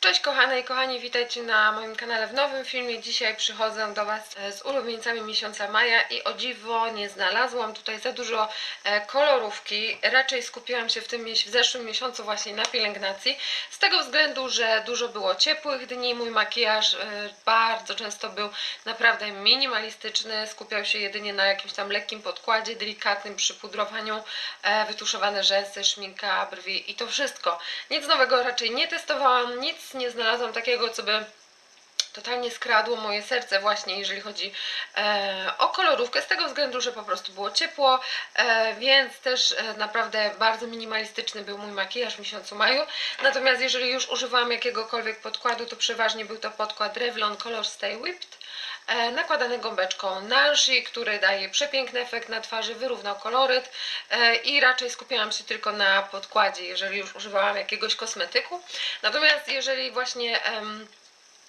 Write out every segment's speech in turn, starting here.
Cześć kochane i kochani, witajcie na moim kanale w nowym filmie. Dzisiaj przychodzę do Was e, z ulubieńcami miesiąca maja i o dziwo nie znalazłam tutaj za dużo e, kolorówki. Raczej skupiłam się w tym w zeszłym miesiącu właśnie na pielęgnacji. Z tego względu, że dużo było ciepłych dni, mój makijaż e, bardzo często był naprawdę minimalistyczny. Skupiał się jedynie na jakimś tam lekkim podkładzie, delikatnym przypudrowaniu, wytuszowane rzęsy, szminka, brwi i to wszystko. Nic nowego raczej nie testowałam, nic nie znalazłam takiego, co by totalnie skradło moje serce właśnie, jeżeli chodzi e, o kolorówkę, z tego względu, że po prostu było ciepło, e, więc też e, naprawdę bardzo minimalistyczny był mój makijaż w miesiącu maju. Natomiast jeżeli już używałam jakiegokolwiek podkładu, to przeważnie był to podkład Revlon Color Stay Whipped nakładany gąbeczką Nancy, który daje przepiękny efekt na twarzy, wyrównał koloryt e, i raczej skupiałam się tylko na podkładzie, jeżeli już używałam jakiegoś kosmetyku. Natomiast jeżeli właśnie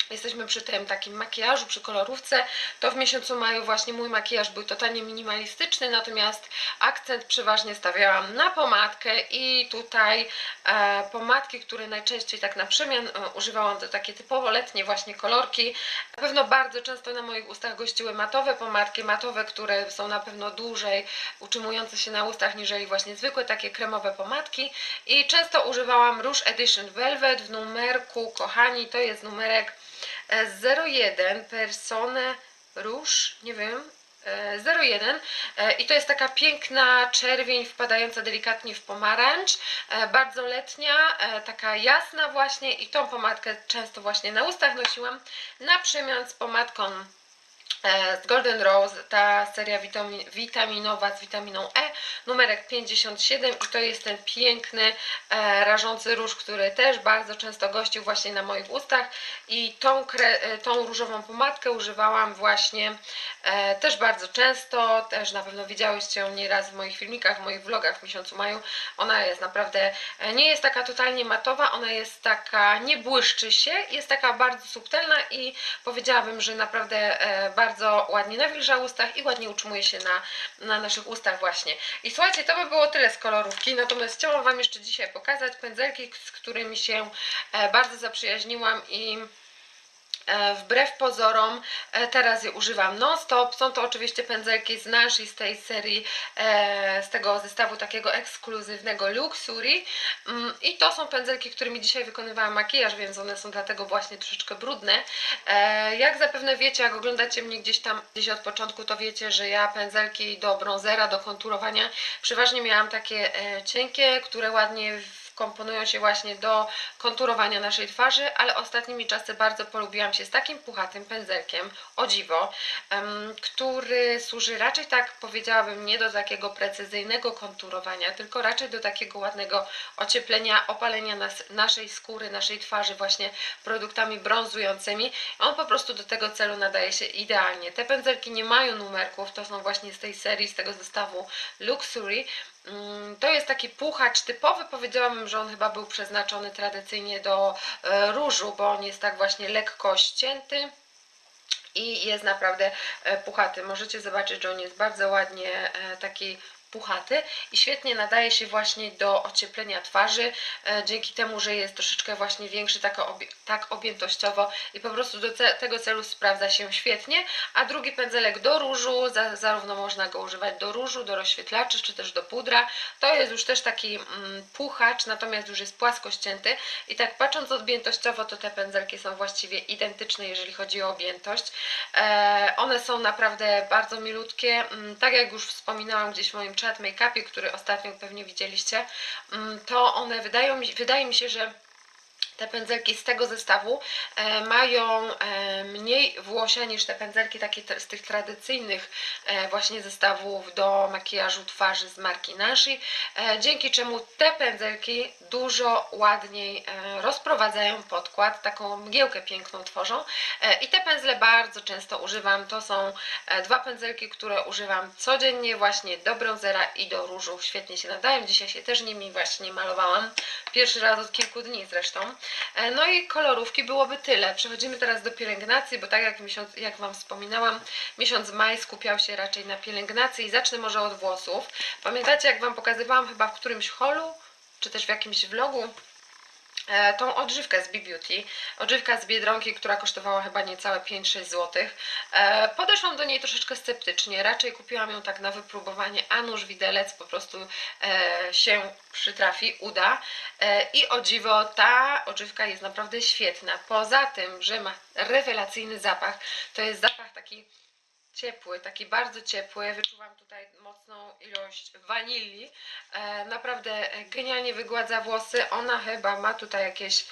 jesteśmy przy tym takim makijażu, przy kolorówce, to w miesiącu maju właśnie mój makijaż był totalnie minimalistyczny, natomiast akcent przeważnie stawiałam na pomadkę i tutaj e, pomadki, które najczęściej tak na przemian e, używałam, to takie typowo letnie właśnie kolorki. Na pewno bardzo często na moich ustach gościły matowe pomadki, matowe, które są na pewno dłużej utrzymujące się na ustach niżeli właśnie zwykłe takie kremowe pomadki i często używałam Rouge Edition Velvet w numerku, kochani, to jest numerek 01 Persone Rouge, nie wiem, e, 01 e, i to jest taka piękna czerwień wpadająca delikatnie w pomarańcz, e, bardzo letnia, e, taka jasna właśnie i tą pomadkę często właśnie na ustach nosiłam na przemian z pomadką e, z Golden Rose, ta seria witamin, witaminowa z witaminą E, numerek 57 i to jest ten piękny, e, rażący róż, który też bardzo często gościł właśnie na moich ustach. I tą, e, tą różową pomadkę używałam właśnie e, też bardzo często, też na pewno widziałyście ją nieraz w moich filmikach, w moich vlogach w miesiącu maju, ona jest naprawdę, e, nie jest taka totalnie matowa, ona jest taka, nie błyszczy się, jest taka bardzo subtelna i powiedziałabym, że naprawdę e, bardzo ładnie nawilża ustach i ładnie utrzymuje się na, na naszych ustach właśnie. I słuchajcie, to by było tyle z kolorówki, natomiast chciałam Wam jeszcze dzisiaj pokazać pędzelki, z którymi się e, bardzo zaprzyjaźniłam i wbrew pozorom e, teraz je używam non-stop. Są to oczywiście pędzelki z naszej z tej serii, e, z tego zestawu takiego ekskluzywnego Luxury. Mm, I to są pędzelki, którymi dzisiaj wykonywałam makijaż, więc one są dlatego właśnie troszeczkę brudne. E, Jak zapewne wiecie, jak oglądacie mnie gdzieś tam gdzieś od początku, to wiecie, że ja pędzelki do bronzera, do konturowania przeważnie miałam takie e, cienkie, które ładnie w komponują się właśnie do konturowania naszej twarzy, ale ostatnimi czasy bardzo polubiłam się z takim puchatym pędzelkiem, o dziwo, który służy raczej tak powiedziałabym nie do takiego precyzyjnego konturowania, tylko raczej do takiego ładnego ocieplenia, opalenia nas, naszej skóry, naszej twarzy właśnie produktami brązującymi. On po prostu do tego celu nadaje się idealnie. Te pędzelki nie mają numerków, to są właśnie z tej serii, z tego zestawu Luxury. Mm, To jest taki puchacz typowy, powiedziałabym, że on chyba był przeznaczony tradycyjnie do e, różu, bo on jest tak właśnie lekko ścięty i jest naprawdę e, puchaty. Możecie zobaczyć, że on jest bardzo ładnie e, taki puchaty i świetnie nadaje się właśnie do ocieplenia twarzy, e, dzięki temu, że jest troszeczkę właśnie większy tak, obie, tak objętościowo i po prostu do ce, tego celu sprawdza się świetnie, a drugi pędzelek do różu, za, zarówno można go używać do różu, do rozświetlaczy, czy też do pudra, to jest już też taki mm, puchacz, natomiast już jest płasko ścięty i tak patrząc objętościowo, to te pędzelki są właściwie identyczne, jeżeli chodzi o objętość. E, one są naprawdę bardzo milutkie, mm, tak jak już wspominałam gdzieś w moim chat make-upie, który ostatnio pewnie widzieliście, mm, to one wydają mi, wydaje mi się, że te pędzelki z tego zestawu e, mają e, mniej włosia niż te pędzelki takie z tych tradycyjnych e, właśnie zestawów do makijażu twarzy z marki Nashi, dzięki czemu te pędzelki dużo ładniej rozprowadzają podkład, taką mgiełkę piękną tworzą. I te pędzle bardzo często używam, to są dwa pędzelki, które używam codziennie właśnie do bronzera i do różu, świetnie się nadają, dzisiaj się też nimi właśnie malowałam, pierwszy raz od kilku dni zresztą. E, No i kolorówki byłoby tyle. Przechodzimy teraz do pielęgnacji, bo tak jak, miesiąc, jak Wam wspominałam, miesiąc maj skupiał się raczej na pielęgnacji i zacznę może od włosów. Pamiętacie, jak Wam pokazywałam chyba w którymś holu, czy też w jakimś vlogu, tą odżywkę z B-Beauty, odżywka z Biedronki, która kosztowała chyba niecałe 5-6 zł. E, podeszłam do niej troszeczkę sceptycznie, raczej kupiłam ją tak na wypróbowanie, a nuż widelec po prostu e, się przytrafi, uda. E, I o dziwo, ta odżywka jest naprawdę świetna. Poza tym, że ma rewelacyjny zapach, to jest zapach taki ciepły, taki bardzo ciepły. Wyczuwam tutaj mocną ilość wanilii. E, naprawdę e, genialnie wygładza włosy. Ona chyba ma tutaj jakieś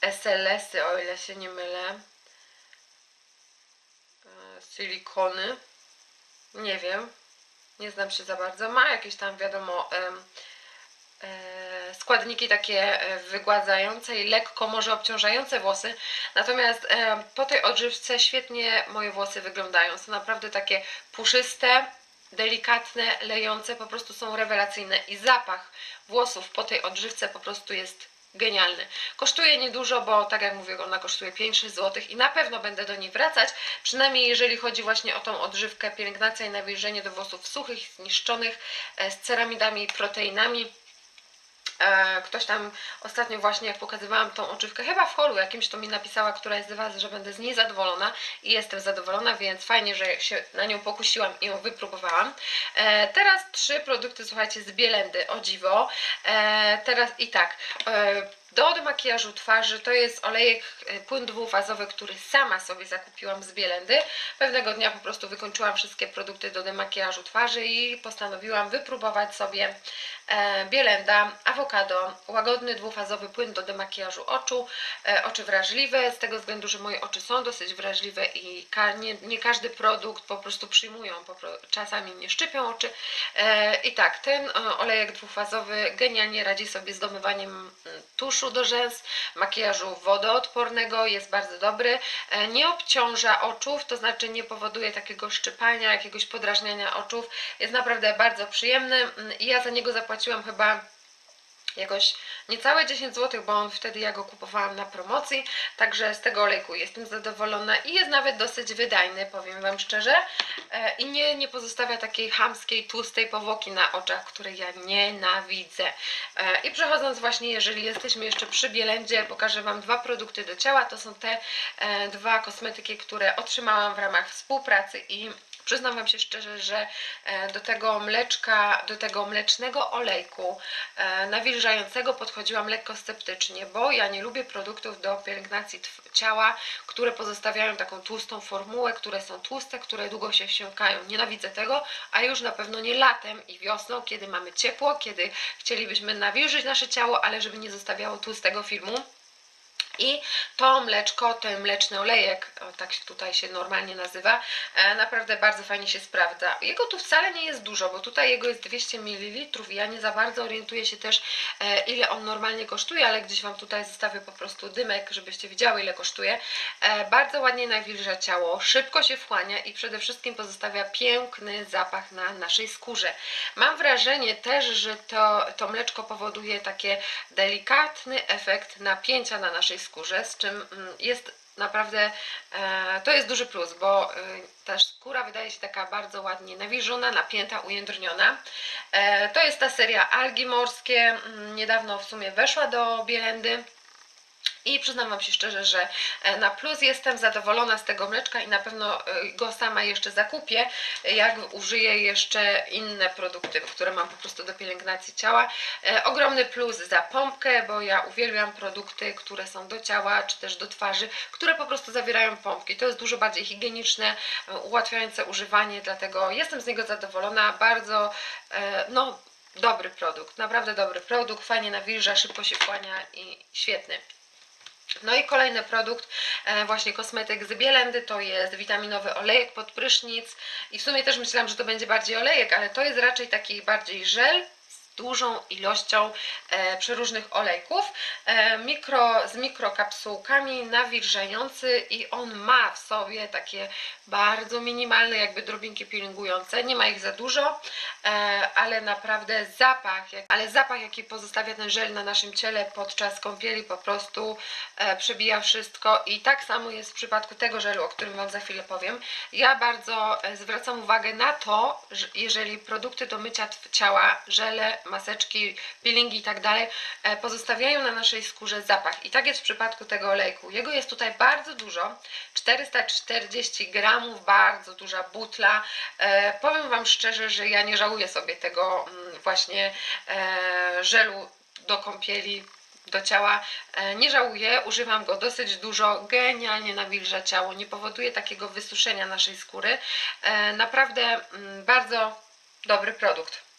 SLS-y, o ile się nie mylę. E, silikony. Nie wiem. Nie znam się za bardzo. Ma jakieś tam, wiadomo, składniki takie e, wygładzające i lekko może obciążające włosy. Natomiast e, po tej odżywce świetnie moje włosy wyglądają. Są naprawdę takie puszyste, delikatne, lejące, po prostu są rewelacyjne i zapach włosów po tej odżywce po prostu jest genialny. Kosztuje niedużo, bo tak jak mówię, ona kosztuje 5-6 zł i na pewno będę do niej wracać, przynajmniej jeżeli chodzi właśnie o tą odżywkę, pielęgnacja i nawilżenie do włosów suchych, zniszczonych, e, z ceramidami i proteinami. E, Ktoś tam ostatnio właśnie jak pokazywałam tą odżywkę, chyba w holu jakimś to mi napisała, która jest z Was, że będę z niej zadowolona i jestem zadowolona, więc fajnie, że się na nią pokusiłam i ją wypróbowałam. E, Teraz trzy produkty, słuchajcie, z Bielendy, o dziwo. E, Teraz i tak, do demakijażu twarzy to jest olejek, e, płyn dwufazowy, który sama sobie zakupiłam z Bielendy. Pewnego dnia po prostu wykończyłam wszystkie produkty do demakijażu twarzy i postanowiłam wypróbować sobie e, Bielenda Avocado, łagodny dwufazowy płyn do demakijażu oczu, e, oczy wrażliwe, z tego względu, że moje oczy są dosyć wrażliwe i nie, nie każdy produkt po prostu przyjmują, po czasami mnie szczypią oczy. I tak, ten olejek dwufazowy genialnie radzi sobie z domywaniem mm, tuszu do rzęs, makijażu wodoodpornego, jest bardzo dobry, e, nie obciąża oczów, to znaczy nie powoduje takiego szczypania, jakiegoś podrażniania oczów, jest naprawdę bardzo przyjemny mm, i ja za niego zapłaciłam chyba jakoś niecałe 10 zł, bo on wtedy ja go kupowałam na promocji, także z tego olejku jestem zadowolona i jest nawet dosyć wydajny, powiem Wam szczerze E, i nie, nie pozostawia takiej chamskiej, tłustej powłoki na oczach, której ja nienawidzę. E, I przechodząc właśnie, jeżeli jesteśmy jeszcze przy Bielendzie, pokażę Wam dwa produkty do ciała, to są te e, dwa kosmetyki, które otrzymałam w ramach współpracy i Przyznam Wam się szczerze, że e, do tego mleczka, do tego mlecznego olejku e, nawilżającego podchodziłam lekko sceptycznie, bo ja nie lubię produktów do pielęgnacji ciała, które pozostawiają taką tłustą formułę, które są tłuste, które długo się wsiąkają. Nienawidzę tego, a już na pewno nie latem i wiosną, kiedy mamy ciepło, kiedy chcielibyśmy nawilżyć nasze ciało, ale żeby nie zostawiało tłustego filmu. I to mleczko, ten mleczny olejek, o, tak tutaj się normalnie nazywa, e, naprawdę bardzo fajnie się sprawdza. Jego tu wcale nie jest dużo, bo tutaj jego jest 200 ml i ja nie za bardzo orientuję się też, e, ile on normalnie kosztuje, ale gdzieś Wam tutaj zostawię po prostu dymek, żebyście widziały, ile kosztuje. E, bardzo ładnie nawilża ciało, szybko się wchłania i przede wszystkim pozostawia piękny zapach na naszej skórze. Mam wrażenie też, że to, to mleczko powoduje takie delikatny efekt napięcia na naszej skórze, z czym mm, jest naprawdę, e, to jest duży plus, bo e, ta skóra wydaje się taka bardzo ładnie nawilżona, napięta, ujędrniona. E, to jest ta seria algi morskie, mm, niedawno w sumie weszła do Bielendy. I przyznam Wam się szczerze, że e, na plus jestem zadowolona z tego mleczka i na pewno e, go sama jeszcze zakupię, jak użyję jeszcze inne produkty, które mam po prostu do pielęgnacji ciała. E, Ogromny plus za pompkę, bo ja uwielbiam produkty, które są do ciała czy też do twarzy, które po prostu zawierają pompki. To jest dużo bardziej higieniczne, ułatwiające używanie, dlatego jestem z niego zadowolona. Bardzo, no, dobry produkt, naprawdę dobry produkt, fajnie nawilża, szybko się wchłania i świetny. No i kolejny produkt, e, właśnie kosmetyk z Bielendy, to jest witaminowy olejek pod prysznic. I w sumie też myślałam, że to będzie bardziej olejek, ale to jest raczej taki bardziej żel dużą ilością e, przeróżnych olejków, e, mikro, z mikrokapsułkami nawilżający i on ma w sobie takie bardzo minimalne jakby drobinki peelingujące, nie ma ich za dużo, e, ale naprawdę zapach, jak- ale zapach jaki pozostawia ten żel na naszym ciele podczas kąpieli po prostu e, przebija wszystko i tak samo jest w przypadku tego żelu, o którym Wam za chwilę powiem. Ja bardzo e, zwracam uwagę na to, że jeżeli produkty do mycia ciała, żele maseczki, peelingi i tak dalej e, pozostawiają na naszej skórze zapach. I tak jest w przypadku tego olejku. Jego jest tutaj bardzo dużo, 440 gramów, bardzo duża butla. E, powiem Wam szczerze, że ja nie żałuję sobie tego mm, właśnie e, żelu do kąpieli do ciała. E, Nie żałuję, używam go dosyć dużo, genialnie nawilża ciało, nie powoduje takiego wysuszenia naszej skóry. E, Naprawdę mm, bardzo dobry produkt.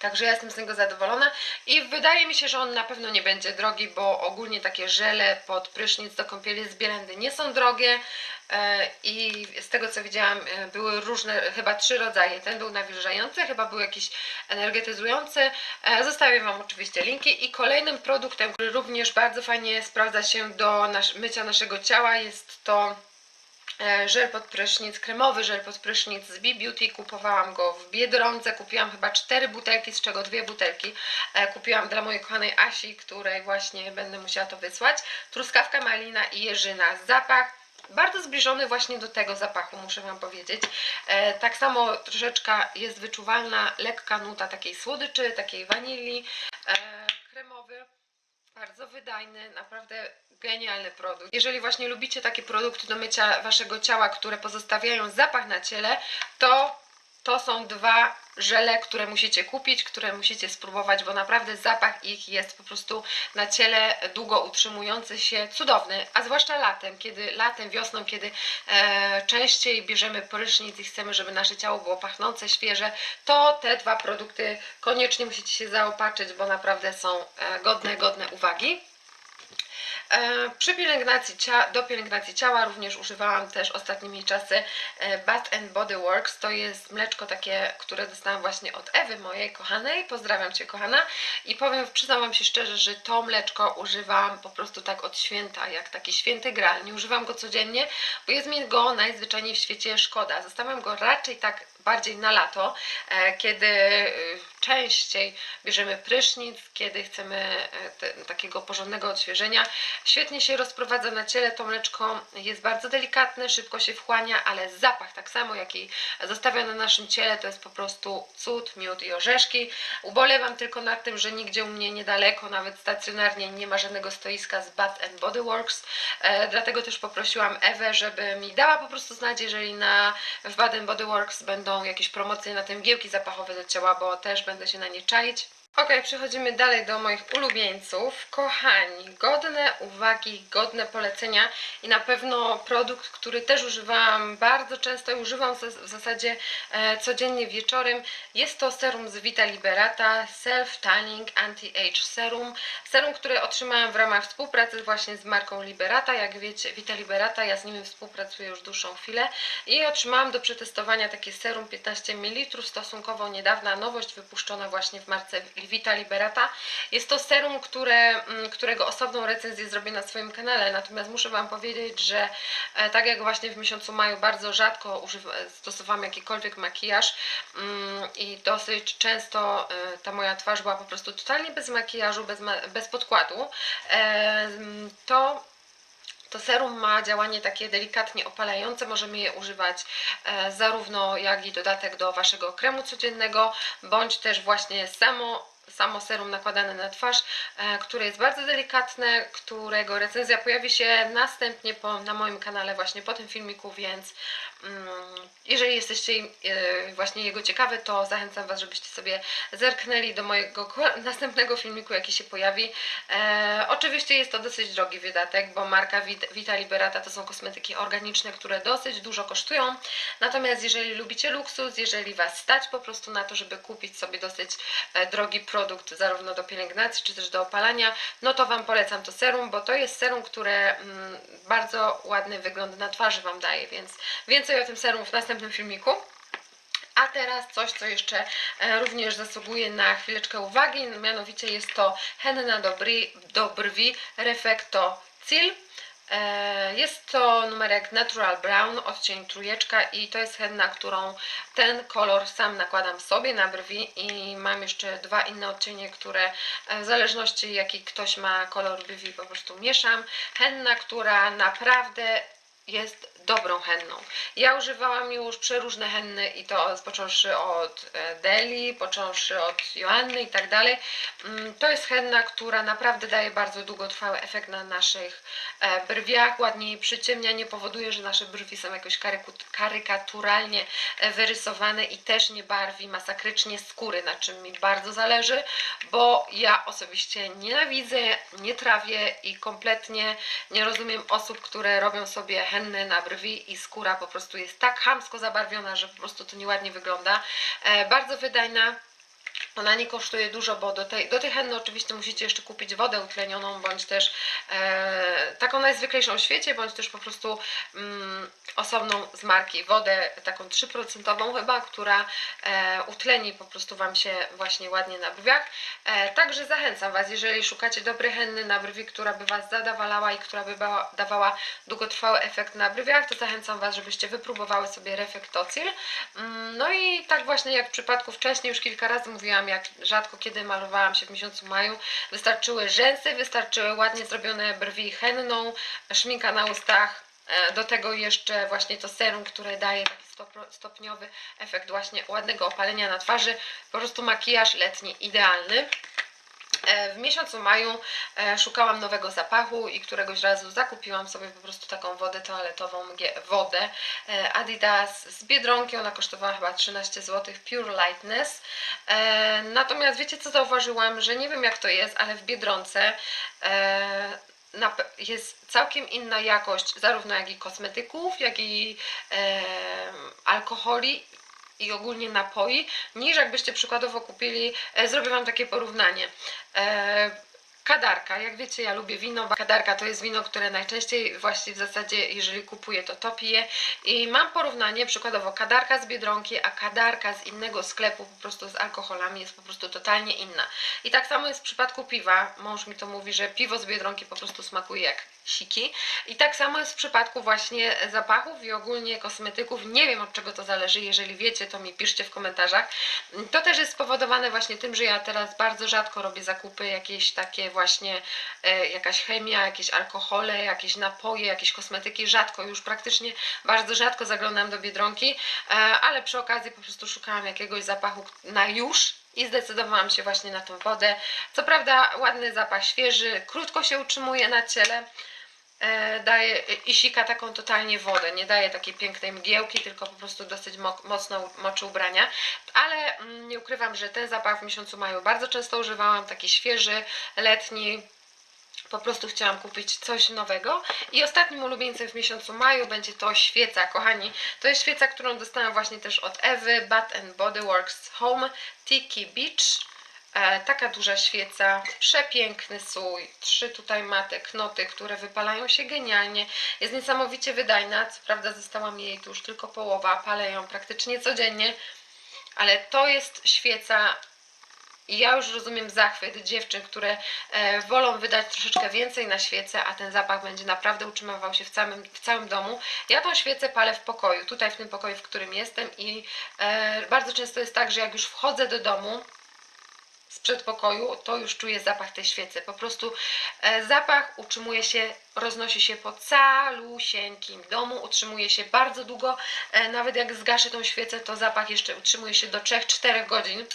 Także ja jestem z niego zadowolona i wydaje mi się, że on na pewno nie będzie drogi, bo ogólnie takie żele pod prysznic do kąpieli z Bielendy nie są drogie e, i z tego co widziałam e, były różne, chyba trzy rodzaje. Ten był nawilżający, chyba był jakiś energetyzujący. E, Zostawię Wam oczywiście linki i kolejnym produktem, który również bardzo fajnie sprawdza się do mycia naszego ciała jest to żel pod prysznic, kremowy żel pod prysznic z B-Beauty. Kupowałam go w Biedronce, kupiłam chyba cztery butelki, z czego dwie butelki e, kupiłam dla mojej kochanej Asi, której właśnie będę musiała to wysłać. Truskawka, malina i jeżyna. Zapach bardzo zbliżony właśnie do tego zapachu, muszę Wam powiedzieć. E, tak samo troszeczkę jest wyczuwalna lekka nuta takiej słodyczy, takiej wanilii, e, kremowy. Bardzo wydajny, naprawdę genialny produkt. Jeżeli właśnie lubicie takie produkty do mycia waszego ciała, które pozostawiają zapach na ciele, to to są dwa żele, które musicie kupić, które musicie spróbować, bo naprawdę zapach ich jest po prostu na ciele długo utrzymujący się, cudowny, a zwłaszcza latem, kiedy latem, wiosną, kiedy e, częściej bierzemy prysznic i chcemy, żeby nasze ciało było pachnące, świeże, to te dwa produkty koniecznie musicie się zaopatrzyć, bo naprawdę są e, godne, godne uwagi. E, Przy pielęgnacji cia- do pielęgnacji ciała również używałam też ostatnimi czasy e, Bath and Body Works. To jest mleczko takie, które dostałam właśnie od Ewy, mojej kochanej. Pozdrawiam Cię, kochana. I powiem, przyznam Wam się szczerze, że to mleczko używam po prostu tak od święta, jak taki święty gral. Nie używam go codziennie, bo jest mi go najzwyczajniej w świecie szkoda. Zostawiam go raczej tak bardziej na lato, e, kiedy e, częściej bierzemy prysznic, kiedy chcemy e, te, takiego porządnego odświeżenia. Świetnie się rozprowadza na ciele, to mleczko jest bardzo delikatne, szybko się wchłania, ale zapach tak samo jak i zostawia na naszym ciele, to jest po prostu cud, miód i orzeszki. Ubolewam tylko nad tym, że nigdzie u mnie niedaleko, nawet stacjonarnie nie ma żadnego stoiska z Bath and Body Works, e, dlatego też poprosiłam Ewę, żeby mi dała po prostu znać, jeżeli na, w Bath and Body Works będą jakieś promocje na te mgiełki zapachowe do ciała, bo też będę się na nie czaić. Ok, przechodzimy dalej do moich ulubieńców. Kochani, godne uwagi, godne polecenia i na pewno produkt, który też używałam bardzo często i używam w w zasadzie e, codziennie wieczorem. Jest to serum z Vita Liberata Self Tanning Anti-Age Serum. Serum, które otrzymałam w ramach współpracy właśnie z marką Liberata. Jak wiecie, Vita Liberata, ja z nimi współpracuję już dłuższą chwilę i otrzymałam do przetestowania takie serum 15 ml, stosunkowo niedawna nowość wypuszczona właśnie w marce Vita Liberata. Jest to serum, które, mm, którego osobną recenzję zrobię na swoim kanale, natomiast muszę Wam powiedzieć, że e, tak jak właśnie w miesiącu maju bardzo rzadko stosowałam jakikolwiek makijaż mm, i dosyć często e, ta moja twarz była po prostu totalnie bez makijażu, bez, bez podkładu, e, mm, to to serum ma działanie takie delikatnie opalające, możemy je używać zarówno jak i dodatek do Waszego kremu codziennego, bądź też właśnie samo samo serum nakładane na twarz, e, które jest bardzo delikatne, którego recenzja pojawi się następnie po, na moim kanale właśnie po tym filmiku, więc mm, jeżeli jesteście e, właśnie jego ciekawy, to zachęcam Was, żebyście sobie zerknęli do mojego następnego filmiku, jaki się pojawi. E, oczywiście jest to dosyć drogi wydatek, bo marka Vit- Vita Liberata to są kosmetyki organiczne, które dosyć dużo kosztują. Natomiast jeżeli lubicie luksus, jeżeli Was stać po prostu na to, żeby kupić sobie dosyć e, drogi produkt, zarówno do pielęgnacji, czy też do opalania, no to Wam polecam to serum, bo to jest serum, które mm, bardzo ładny wygląd na twarzy Wam daje, więc więcej o tym serum w następnym filmiku. A teraz coś, co jeszcze e, również zasługuje na chwileczkę uwagi, mianowicie jest to henna do, bri, do brwi Refecto Cil. E, Jest to numerek Natural Brown, odcień trójeczka i to jest henna, którą ten kolor sam nakładam sobie na brwi i mam jeszcze dwa inne odcienie, które e, w zależności jaki ktoś ma kolor brwi po prostu mieszam. Henna, która naprawdę jest dobrą henną. Ja używałam już przeróżne henny i to począwszy od e, Deli, począwszy od Joanny i tak dalej. Mm, To jest henna, która naprawdę daje bardzo długotrwały efekt na naszych e, brwiach, ładnie przyciemnia, nie powoduje, że nasze brwi są jakoś karykaturalnie e, wyrysowane i też nie barwi masakrycznie skóry, na czym mi bardzo zależy, bo ja osobiście nienawidzę, nie trawię i kompletnie nie rozumiem osób, które robią sobie henny na brwi i skóra po prostu jest tak chamsko zabarwiona, że po prostu to nieładnie wygląda. E, bardzo wydajna. Ona nie kosztuje dużo, bo do tej, do tej henny oczywiście musicie jeszcze kupić wodę utlenioną, bądź też e, taką najzwyklejszą w świecie, bądź też po prostu mm, osobną z marki wodę, taką 3% chyba, która e, utleni po prostu Wam się właśnie ładnie na brwiach. E, także zachęcam Was, jeżeli szukacie dobrej henny na brwi, która by Was zadawalała i która by dawała długotrwały efekt na brwiach, to zachęcam Was, żebyście wypróbowały sobie Refektocil. Mm, No i tak właśnie jak w przypadku wcześniej, już kilka razy mówiłam, jak rzadko kiedy malowałam się w miesiącu maju, wystarczyły rzęsy, wystarczyły ładnie zrobione brwi henną, szminka na ustach, e, do tego jeszcze właśnie to serum, które daje taki stopniowy efekt właśnie ładnego opalenia na twarzy, po prostu makijaż letni idealny. E, W miesiącu maju e, szukałam nowego zapachu i któregoś razu zakupiłam sobie po prostu taką wodę toaletową, wodę e, Adidas z Biedronki, ona kosztowała chyba 13 zł, Pure Lightness. Natomiast wiecie co zauważyłam, że nie wiem jak to jest, ale w Biedronce jest całkiem inna jakość zarówno jak i kosmetyków, jak i alkoholi i ogólnie napoi, niż jakbyście przykładowo kupili, e, zrobię Wam takie porównanie. Kadarka, jak wiecie, ja lubię wino. Kadarka to jest wino, które najczęściej właśnie w zasadzie, jeżeli kupuję, to to piję. I mam porównanie, przykładowo kadarka z Biedronki, a kadarka z innego sklepu po prostu z alkoholami jest po prostu totalnie inna. I tak samo jest w przypadku piwa. Mąż mi to mówi, że piwo z Biedronki po prostu smakuje jak siki. I tak samo jest w przypadku właśnie zapachów i ogólnie kosmetyków. Nie wiem od czego to zależy. Jeżeli wiecie, to mi piszcie w komentarzach. To też jest spowodowane właśnie tym, że ja teraz bardzo rzadko robię zakupy, jakieś takie właśnie e, jakaś chemia, jakieś alkohole, jakieś napoje, jakieś kosmetyki. Rzadko, już praktycznie bardzo rzadko zaglądam do Biedronki, e, ale przy okazji po prostu szukałam jakiegoś zapachu na już i zdecydowałam się właśnie na tą wodę. Co prawda ładny zapach świeży, krótko się utrzymuje na ciele, daje i sika taką totalnie wodę, nie daje takiej pięknej mgiełki, tylko po prostu dosyć mo mocno moczy ubrania, ale mm, nie ukrywam, że ten zapach w miesiącu maju bardzo często używałam, taki świeży, letni, po prostu chciałam kupić coś nowego i ostatnim ulubieńcem w miesiącu maju będzie to świeca, kochani. To jest świeca, którą dostałam właśnie też od Ewy, Bath and Body Works Home Tiki Beach. E, taka duża świeca, przepiękny sój, trzy tutaj ma te knoty, które wypalają się genialnie. Jest niesamowicie wydajna, co prawda została mi jej tu już tylko połowa, palę ją praktycznie codziennie, ale to jest świeca i ja już rozumiem zachwyt dziewczyn, które e, wolą wydać troszeczkę więcej na świecę, a ten zapach będzie naprawdę utrzymywał się w całym, w całym domu. Ja tą świecę palę w pokoju, tutaj w tym pokoju, w którym jestem i e, bardzo często jest tak, że jak już wchodzę do domu, z przedpokoju, to już czuję zapach tej świecy. Po prostu e, zapach utrzymuje się, roznosi się po calusieńkim domu, utrzymuje się bardzo długo. E, nawet jak zgaszę tą świecę, to zapach jeszcze utrzymuje się do 3-4 godzin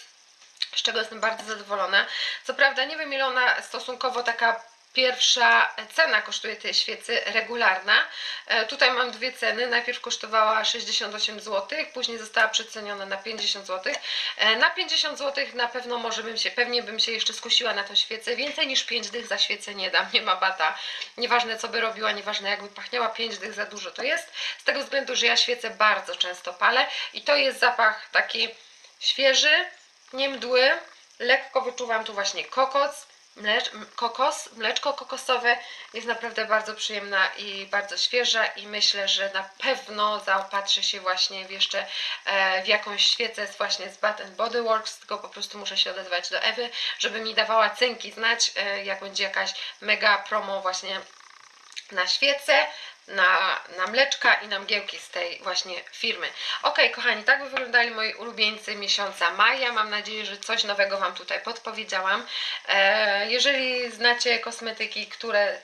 z czego jestem bardzo zadowolona. Co prawda nie wiem ile ona stosunkowo taka pierwsza cena kosztuje tej świecy regularna. E, tutaj mam dwie ceny. Najpierw kosztowała 68 zł, później została przeceniona na 50 zł. E, na 50 zł na pewno może bym się, pewnie bym się jeszcze skusiła na tą świecę. Więcej niż 5 dych za świecę nie dam, nie ma bata. Nieważne co by robiła, nieważne jakby pachniała, 5 dych za dużo to jest. Z tego względu, że ja świecę bardzo często palę i to jest zapach taki świeży, nie mdły, lekko wyczuwam tu właśnie kokos, mlecz, kokos, mleczko kokosowe jest naprawdę bardzo przyjemna i bardzo świeża i myślę, że na pewno zaopatrzę się właśnie w jeszcze e, w jakąś świecę właśnie z Bath Body Works, tylko po prostu muszę się odezwać do Ewy, żeby mi dawała cynki znać, e, jak będzie jakaś mega promo właśnie na świece, na, na mleczka i na mgiełki z tej właśnie firmy. Ok, kochani, tak by wyglądali moi ulubieńcy miesiąca maja. Mam nadzieję, że coś nowego Wam tutaj podpowiedziałam. E, jeżeli znacie kosmetyki, które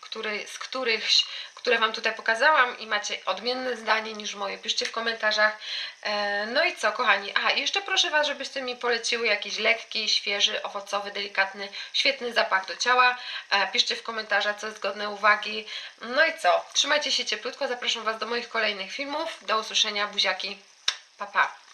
który, z którychś, które Wam tutaj pokazałam i macie odmienne zdanie niż moje, piszcie w komentarzach. E, No i co, kochani? A, jeszcze proszę Was, żebyście mi poleciły jakiś lekki, świeży, owocowy, delikatny, świetny zapach do ciała. E, Piszcie w komentarzach, co jest godne uwagi. No i co? Trzymajcie się cieplutko, zapraszam Was do moich kolejnych filmów. Do usłyszenia, buziaki. Pa, pa.